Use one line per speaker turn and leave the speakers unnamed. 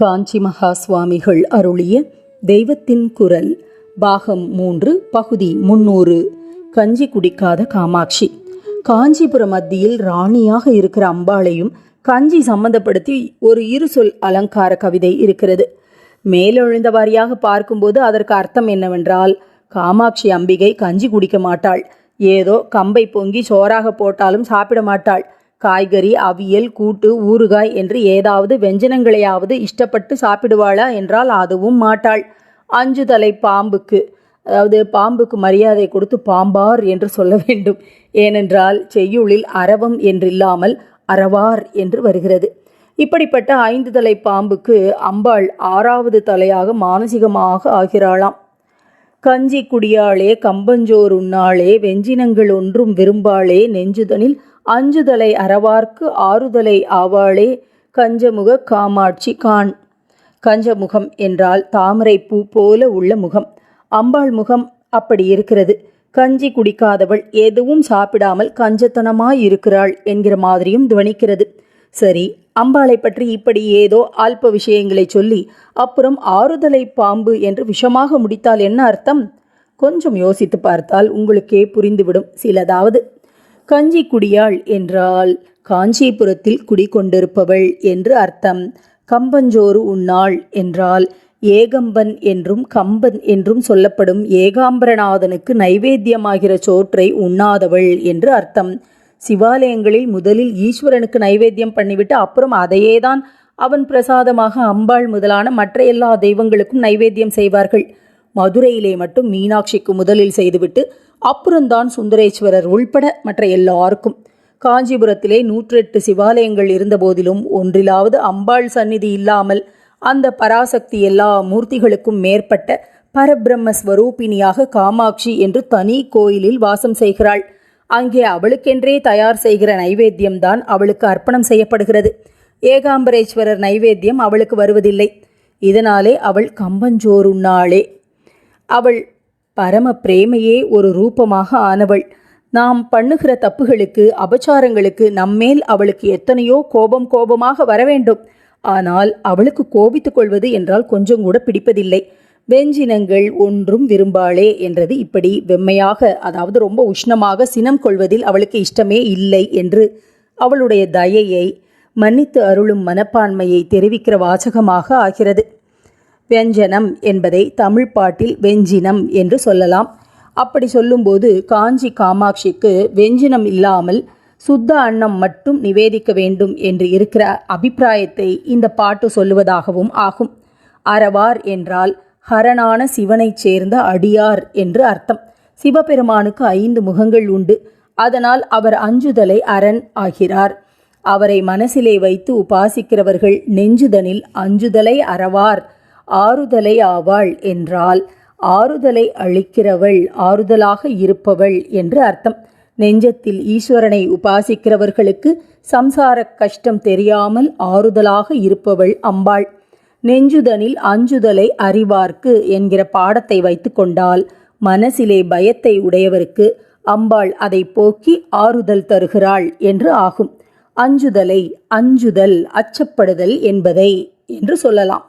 காஞ்சி மகா சுவாமிகள் அருளிய தெய்வத்தின் குரல் பாகம் மூன்று பகுதி முன்னூறு கஞ்சி குடிக்காத காமாட்சி. காஞ்சிபுரம் மத்தியில் ராணியாக இருக்கிற அம்பாளையும் கஞ்சி சம்பந்தப்படுத்தி ஒரு இரு சொல் அலங்கார கவிதை இருக்கிறது. மேலெழுந்த வாரியாக பார்க்கும்போது அதற்கு அர்த்தம் என்னவென்றால் காமாட்சி அம்பிகை கஞ்சி குடிக்க மாட்டாள். ஏதோ கம்பை பொங்கி சோறாக போட்டாலும் சாப்பிட மாட்டாள். காய்கறி அவியல் கூட்டு ஊறுகாய் என்று ஏதாவது வெஞ்சனங்களையாவது இஷ்டப்பட்டு சாப்பிடுவாளா என்றால் அதுவும் மாட்டாள். அஞ்சு தலை பாம்புக்கு அதாவது பாம்புக்கு மரியாதை கொடுத்து பாம்பார் என்று சொல்ல வேண்டும். ஏனென்றால் செய்யுளில் அரவம் என்றில்லாமல் அறவார் என்று வருகிறது. இப்படிப்பட்ட ஐந்து தலை பாம்புக்கு அம்பாள் ஆறாவது தலையாக மானசீகமாக ஆகிறாளாம். கஞ்சி குடியாளே கம்பஞ்சோர் உண்ணாளே வெஞ்சினங்கள் ஒன்றும் விரும்பாளே நெஞ்சுதனில் அஞ்சுதலை அறவார்க்கு ஆறுதலை ஆவாளே கஞ்சமுக காமாட்சி கான் கஞ்சமுகம் என்றால் தாமரை பூ போல உள்ள முகம். அம்பாள் முகம் அப்படி இருக்கிறது. கஞ்சி குடிக்காதவள் எதுவும் சாப்பிடாமல் கஞ்சத்தனமாய் இருக்கிறாள் என்கிற மாதிரியும் துவனிக்கிறது. சரி அம்பாளை பற்றி இப்படி ஏதோ அல்ப விஷயங்களை சொல்லி அப்புறம் ஆறுதலை பாம்பு என்று விஷமாக முடித்தால் என்ன அர்த்தம்? கொஞ்சம் யோசித்து பார்த்தால் உங்களுக்கே புரிந்துவிடும். சிலதாவது கஞ்சி குடியாள் என்றால் காஞ்சிபுரத்தில் குடிகொண்டிருப்பவள் என்று அர்த்தம். கம்பஞ்சோறு உண்ணாள் என்றால் ஏகம்பன் என்றும் கம்பன் என்றும் சொல்லப்படும் ஏகாம்பரநாதனுக்கு நைவேத்தியமாகிற சோற்றை உண்ணாதவள் என்று அர்த்தம். சிவாலயங்களில் முதலில் ஈஸ்வரனுக்கு நைவேத்தியம் பண்ணிவிட்டு அப்புறம் அதையே தான் அவன் பிரசாதமாக அம்பாள் முதலான மற்ற எல்லா தெய்வங்களுக்கும் நைவேத்தியம் செய்வார்கள். மதுரையிலே மட்டும் மீனாட்சிக்கு முதலில் செய்துவிட்டு அப்புறம்தான் சுந்தரேஸ்வரர் உள்பட மற்ற எல்லாருக்கும். காஞ்சிபுரத்திலே நூற்றெட்டு சிவாலயங்கள் இருந்தபோதிலும் ஒன்றிலாவது அம்பாள் சந்நிதி இல்லாமல் அந்த பராசக்தி எல்லா மூர்த்திகளுக்கும் மேற்பட்ட பரபிரம்ம ஸ்வரூபிணியாக காமாட்சி என்று தனி கோயிலில் வாசம் செய்கிறாள். அங்கே அவளுக்கென்றே தயார் செய்கிற நைவேத்தியம்தான் அவளுக்கு அர்ப்பணம் செய்யப்படுகிறது. ஏகாம்பரேஸ்வரர் நைவேத்தியம் அவளுக்கு வருவதில்லை. இதனாலே அவள் கம்பஞ்சோறுண்ணாளே. அவள் பரம பிரேமையே ஒரு ரூபமாக ஆனவள். நாம் பண்ணுகிற தப்புகளுக்கு அபச்சாரங்களுக்கு நம்மேல் அவளுக்கு எத்தனையோ கோபம் கோபமாக வர வேண்டும் ஆனால் அவளுக்கு கோபித்துக் கொள்வது என்றால் கொஞ்சம் கூட பிடிப்பதில்லை. வெஞ்சினங்கள் ஒன்றும் விரும்பாளே என்றது இப்படி வெம்மையாக அதாவது ரொம்ப உஷ்ணமாக சினம் கொள்வதில் அவளுக்கு இஷ்டமே இல்லை என்று அவளுடைய தயையை மன்னித்து அருளும் மனப்பான்மையை தெரிவிக்கிற வாசகமாக ஆகிறது. வெஞ்சனம் என்பதை தமிழ் பாட்டில் வெஞ்சினம் என்று சொல்லலாம். அப்படி சொல்லும்போது காஞ்சி காமாட்சிக்கு வெஞ்சினம் இல்லாமல் சுத்த அன்னம் மட்டும் நிவேதிக்க வேண்டும் என்று இருக்கிற அபிப்பிராயத்தை இந்த பாட்டு சொல்லுவதாகவும் ஆகும். அறவார் என்றால் ஹரனான சிவனைச் சேர்ந்த அடியார் என்று அர்த்தம். சிவபெருமானுக்கு ஐந்து முகங்கள் உண்டு. அதனால் அவர் அஞ்சுதலை அரண் ஆகிறார். அவரை மனசிலே வைத்து உபாசிக்கிறவர்கள் நெஞ்சுதனில் அஞ்சுதலை அறவார் ஆறுதலை ஆவாள் என்றால் ஆறுதலை அளிக்கிறவள் ஆறுதலாக இருப்பவள் என்று அர்த்தம். நெஞ்சத்தில் ஈஸ்வரனை உபாசிக்கிறவர்களுக்கு சம்சார கஷ்டம் தெரியாமல் ஆறுதலாக இருப்பவள் அம்பாள். நெஞ்சுதனில் அஞ்சுதலை அறிவார்க்கு என்கிற பாடத்தை வைத்து கொண்டால் மனசிலே பயத்தை உடையவருக்கு அம்பாள் அதை போக்கி ஆறுதல் தருகிறாள் என்று ஆகும். அஞ்சுதலை அஞ்சுதல் அச்சப்படுதல் என்பதை என்று சொல்லலாம்.